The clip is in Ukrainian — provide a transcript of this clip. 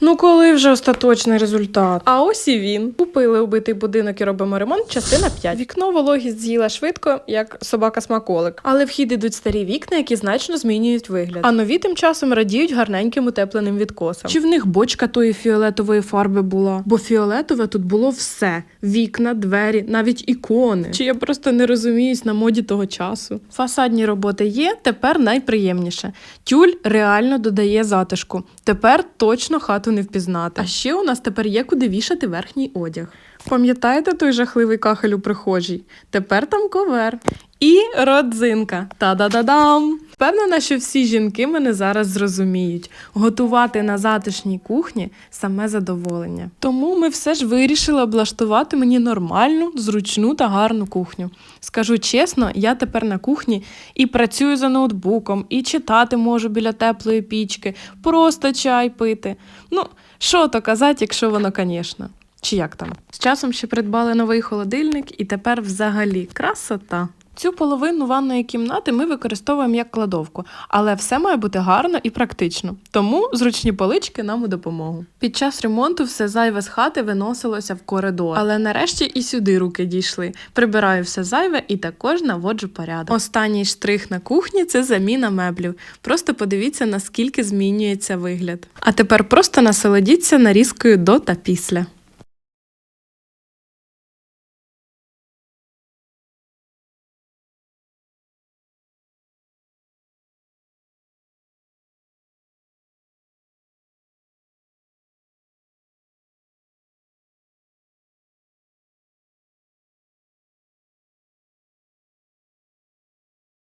Ну коли вже остаточний результат? А ось і він. Купили убитий будинок і робимо ремонт. Частина 5. Вікно вологість з'їла швидко, як собака смаколик. Але в хід ідуть старі вікна, які значно змінюють вигляд. А нові тим часом радіють гарненьким утепленим відкосам. Чи в них бочка тої фіолетової фарби була? Бо фіолетове тут було все: вікна, двері, навіть ікони. Чи я просто не розуміюсь на моді того часу? Фасадні роботи є. Тепер найприємніше. Тюль реально додає затишку. Тепер точно хату не впізнати. А ще у нас тепер є куди вішати верхній одяг. Пам'ятаєте той жахливий кахель у прихожій? Тепер там ковер. І родзинка. Та-да-да-дам! Впевнена, що всі жінки мене зараз зрозуміють. Готувати на затишній кухні саме задоволення. Тому ми все ж вирішили облаштувати мені нормальну, зручну та гарну кухню. Скажу чесно, я тепер на кухні і працюю за ноутбуком, і читати можу біля теплої пічки, просто чай пити. Ну, що то казати, якщо воно, звісно. Чи як там? З часом ще придбали новий холодильник, і тепер взагалі красота. Цю половину ванної кімнати ми використовуємо як кладовку, але все має бути гарно і практично. Тому зручні полички нам у допомогу. Під час ремонту все зайве з хати виносилося в коридор, але нарешті і сюди руки дійшли. Прибираю все зайве і також наводжу порядок. Останній штрих на кухні це заміна меблів. Просто подивіться, наскільки змінюється вигляд. А тепер просто насолодіться нарізкою до та після.